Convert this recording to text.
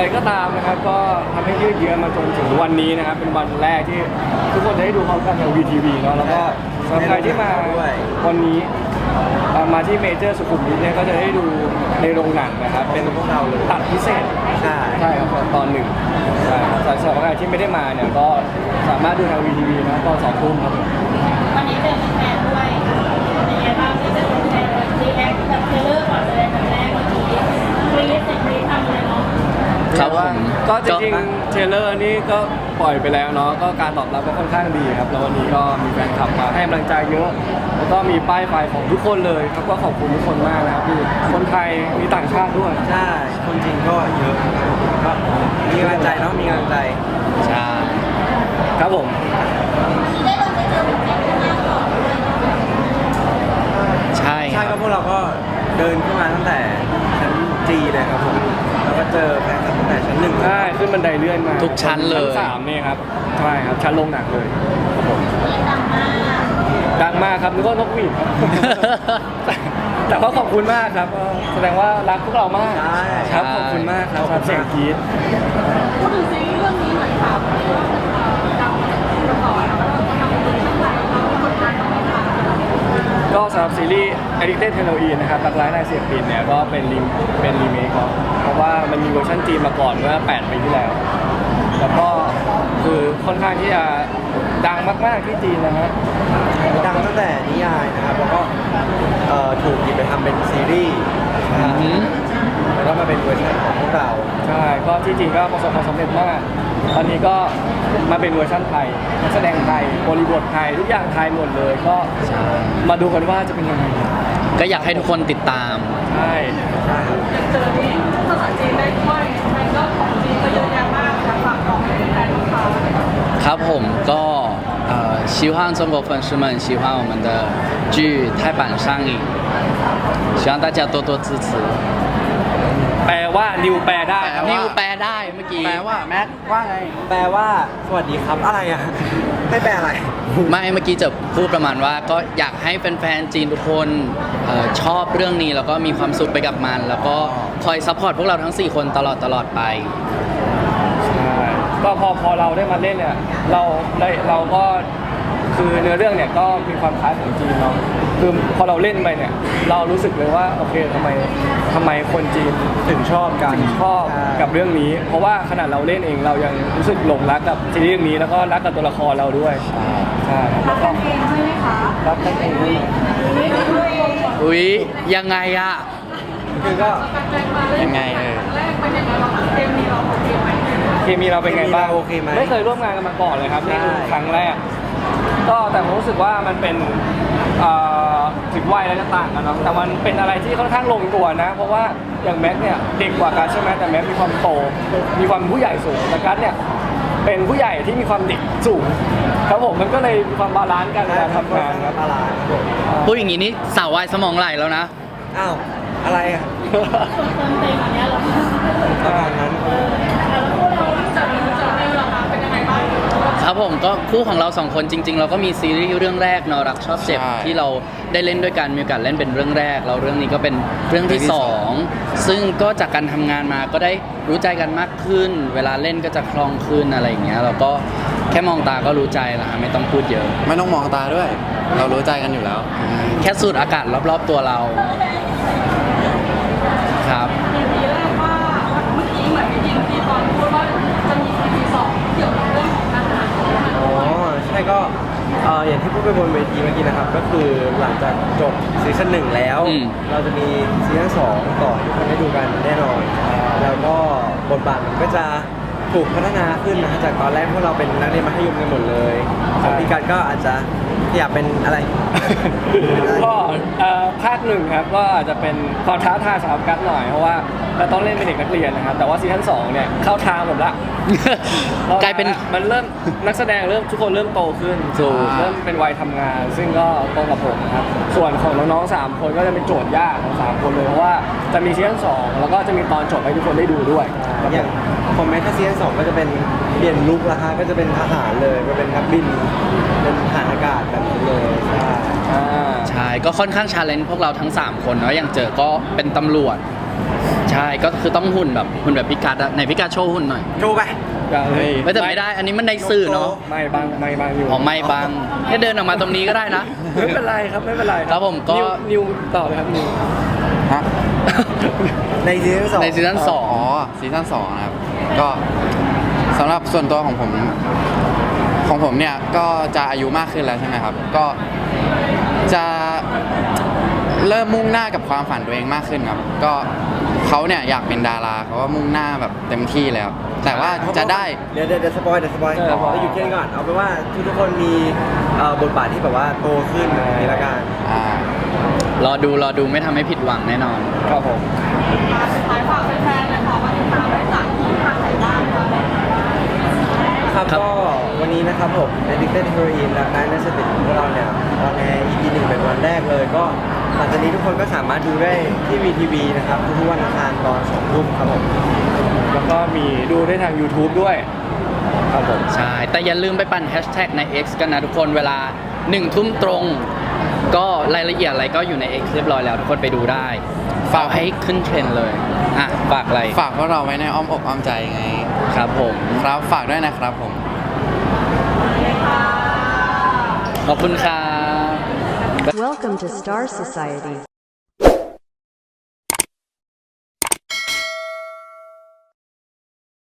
อะไรก็ตามนะครับ ก็ทำให้ยืดเยื้อมาจนถึงวันนี้นะครับ เป็นวันแรกที่ทุกคนจะได้ดูพร้อมกันทางวีทีวีเนาะแล้วก็สำหรับใครที่มาวันนี้เอ่อมาที่เมเจอร์สุขุมวิทเนี่ยก็จะได้ดูในโรงหนังนะครับ เป็นพวกเราเลยตัดพิเศษ ใช่ ใช่ครับตอนหนึ่งใช่ครับแต่สำหรับใครที่ไม่ได้มาเนี่ยก็สามารถดูทางวีทีวีนะตอนสองทุ่มครับผมวันนี้เจอแฟนด้วย ก็จริงๆเทรลเลอร์นี่ก็ปล่อยไปแล้วเนาะก็การตอบรับก็ค่อนข้างดีครับแล้ววันนี้ก็มีแฟนคลับมาให้กำลังใจเยอะ แล้วก็มีป้ายไฟของทุกคนเลยครับก็ขอบคุณทุกคนมากนะครับคือคนไทยมีต่างชาติด้วยใช่คนจริงก็เยอะนะครับผมก็มีกำลังใจเนาะมีกำลังใจ ใช่ครับผมที่ได้ลงไปเจอ ลื่อนมาทุกชั้นเลย ชั้นสามนี่ครับใช่ครับชั้นลงหนักเลยครับผมกรี๊ดดังมากดังมากครับนึกว่านกหวีดครับแต่แต่ว่าขอบคุณมากครับก็แสดงว่ารักพวกเรามากใช่ ครับขอบคุณมากครับสำหรับเสียงกรี๊ด พูดถึงซีรีส์เรื่องนี้หน่อยค่ะเพราะว่าดังมาก่อนแล้วก็ทำเป็นช่างหนังแล้วก็กดดันไหมคะก็สำหรับซีรีส์ Addicted Heroin นะครับรักร้ายนายเสียปินเนี่ยก็เป็นรีเป็นรีเมคครับเพราะว่ามันมีเวอร์ชันจีนมาก่อนเมื่อ 8 ปีที่แล้ว แล้วก็คือค่อนข้างที่จะดังมาก ๆที่จีนนะฮะ ดังตั้งแต่นิยายนะครับ แล้วก็เอ่อถูกหยิบไปทำเป็นซีรีส์อือหือแล้วก็มาเป็นเวอร์ชันของพวกเรา ใช่ก็ที่จริงก็ประสบความสำเร็จมาก ตอนนี้ก็มาเป็นเวอร์ชันไทยนักแสดงไทยบริบทไทยทุกอย่างไทยหมดเลย ก็มาดูกันว่าจะเป็นยังไงก็อยากให้ทุกคนติดตาม ใช่ ใช่ครับ เจอที่ภาษาจีนได้ด้วยมันก็ของจีนก็เยอะแยะมากค่ะฝากของให้แฟนๆลูกค้า ครับผมก็ 呃，希望中国粉丝们喜欢我们的剧泰版上映，希望大家多多支持。 แปลว่านิวแปลได้ครับ นิวแปลได้เมื่อกี้ แปลว่าแม็กว่าไง แปลว่าสวัสดีครับอะไรอ่ะให้แปลอะไร ไม่เมื่อกี้จะพูดประมาณว่าก็อยากให้แฟนๆจีนทุกคนเออชอบเรื่องนี้แล้วก็มีความสุขไปกับมัน แล้วก็คอยซัพพอร์ตพวกเราทั้ง 4 คนตลอดตลอดไป ใช่ก็พอพอเราได้มาเล่นเนี่ยเราได้เราก็ คือเนื้อเรื่องเนี่ยก็มีความคล้ายของจีนเนาะคือพอเราเล่นไปเนี่ย เรารู้สึกเลยว่าโอเคทำไมทำไมคนจีนถึงชอบกันถึงชอบกับเรื่องนี้ เพราะว่าขนาดเราเล่นเองเรายังรู้สึกหลงรักกับซีรีส์เรื่องนี้แล้วก็รักกับตัวละครเราด้วยใช่รักกันเองใช่ไหมคะรักกันเองด้วยไม่ได้ด้วยอุ๊ยยังไงอะคือก็ยังไงเออแรกเป็นยังไงเราเคมีเราโอเคไหมเคมีเราเป็นไงบ้างโอเคไหมไม่เคยร่วมงานกันมาก่อนเลยครับนี่คือใช่ครั้งแรก ก็แต่ผมรู้สึกว่ามันเป็นเอ่อถึงวัยแล้วจะต่างกันเนาะแต่มันเป็นอะไรที่ค่อนข้างลงตัวนะ เพราะว่าอย่างแม็กเนี่ยเด็กกว่ากันใช่ไหมแต่แม็กมีความโต มีความผู้ใหญ่สูงแต่กัสเนี่ยเป็นผู้ใหญ่ที่มีความเด็กสูงครับผมมันก็เลยมีความบาลานซ์กันเวลาทำงานครับ ตลาดครับผมพูดอย่างนี้นี่สาววายสมองไหลแล้วนะ อ้าว อะไรอะส่วนเติมเต็มอันเนี้ยเหรอ ประมาณนั้น แล้วพวกเราจากนี้จากนี้เราเป็นยังไงบ้าง ครับผม ก็คู่ของเราสองคนจริง ๆ เราก็มีซีรีส์เรื่องแรกเนอะรักชอบเจ็บใช่ที่เราได้เล่นด้วยกันมีโอกาสเล่นเป็นเรื่องแรกแล้วเรื่องนี้ก็เป็นเรื่องที่สองซึ่งก็จากการทำงานมาก็ได้รู้ใจกันมากขึ้น เวลาเล่นก็จะคล่องขึ้นอะไรอย่างเงี้ยเราก็แค่มองตาก็รู้ใจแล้วฮะไม่ต้องพูดเยอะ ไม่ต้องมองตาด้วย เรารู้ใจกันอยู่แล้ว แค่สูดอากาศรอบๆตัวเราครับ ก็เอ่ออย่างที่พูดไปบนเวทีเมื่อกี้นะครับ ก็คือหลังจากจบซีซั่นหนึ่งแล้ว อืม เราจะมีซีซั่นสองต่อให้ทุกคนได้ดูกันแน่นอน แล้วก็บทบาทมันก็จะถูกพัฒนาขึ้นนะจากตอนแรกพวกเราเป็นนักเรียนมัธยมกันหมดเลยของพี่การก็อาจจะ อยากเป็นอะไร ก็เอ่อภาคหนึ่งครับก็อาจจะเป็นความท้าทายสำหรับกัสหน่อยเพราะว่าแล้วต้องเล่นเป็นเด็กนักเรียนนะครับแต่ว่าซีซั่นสองเนี่ยเข้าทางผมละกลายเป็น มันเริ่มนักแสดงเริ่มทุกคนเริ่มโตขึ้นถูก เริ่มเป็นวัยทำงาน ซึ่งก็ตรงกับผมนะครับส่วนของน้องๆสามคนก็จะเป็นโจทย์ยากของสามคนเลยเพราะว่าจะมีซีซั่นสองแล้วก็จะมีตอนจบให้ทุกคนได้ดูด้วยครับอย่าง คอมเมนต์ถ้าซีซั่นสองก็จะเป็นเปลี่ยนลุคละฮะก็จะเป็นทหารเลยก็เป็นนักบินเป็นทหารอากาศแบบนี้เลยใช่อ่าใช่ก็ค่อนข้างชาเลนจ์พวกเราทั้ง 3 คนเนาะอย่างเจอก็เป็นตำรวจ ใช่ก็คือต้องหุ่นแบบหุ่นแบบพิกัดอะไหนพิกัดโชว์หุ่นหน่อยโชว์ไปอย่างเลยไม่แต่ไม่ได้ อันนี้มันในสื่อเนาะไม่บางไม่บางอยู่อ๋อไม่บังให้เดินออกมาตรงนี้ก็ได้นะ ไม่เป็นไรครับไม่เป็นไรครับผมก็นิวนิวต่อเลยครับนิวฮะในซีซั่นสองในซีซั่นสองอ๋อซีซั่นสองนะครับ ก็สำหรับส่วนตัวของผม ของผมเนี่ยก็จะอายุมากขึ้นแล้วใช่ไหมครับ ก็จะเริ่มมุ่งหน้ากับความฝันตัวเองมากขึ้นครับ ก็เขาเนี่ยอยากเป็นดาราเขาก็มุ่งหน้าแบบเต็มที่แล้ว แต่ว่าจะได้ เดี๋ยวเดี๋ยวเดี๋ยวสปอยเดี๋ยวสปอยเออ เราหยุดแค่นี้ก่อนเอาเป็นว่าทุกทุกๆคนมีเอ่อบทบาทที่แบบว่าโตขึ้นอย่างนี้ละกันอ่ารอดูรอดูไม่ทำให้ผิดหวังแน่นอน ครับผมสุดท้ายฝากแฟนๆนะคะว่าติดตามได้จากที่ทางไหนบ้างคะ ครับครับ ก็วันนี้นะครับผม Addicted Heroin และนายสติของพวกเราเนี่ยออนแอร์ EP หนึ่งเป็นวันแรกเลย ก็หลังจากนี้ทุกคนก็สามารถดูได้ที่ VTV นะครับทุกๆวันอังคารตอนสองทุ่มครับผมแล้วก็มีดูได้ทาง YouTube ด้วย ครับผม ใช่ แต่อย่าลืมไปปั่นแฮชแท็กใน X กันนะทุกคนเวลา1ทุ่มตรง ก็รายละเอียดอะไรก็อยู่ใน X เรียบร้อยแล้วทุกคนไปดูได้ฝากให้ขึ้นเทรนด์เลย อะฝากอะไร ฝากพวกเราไว้ในอ้อมอกอ้อมใจไง ครับผมครับฝากด้วยนะครับผมขอบคุณครับ Welcome to Star Society.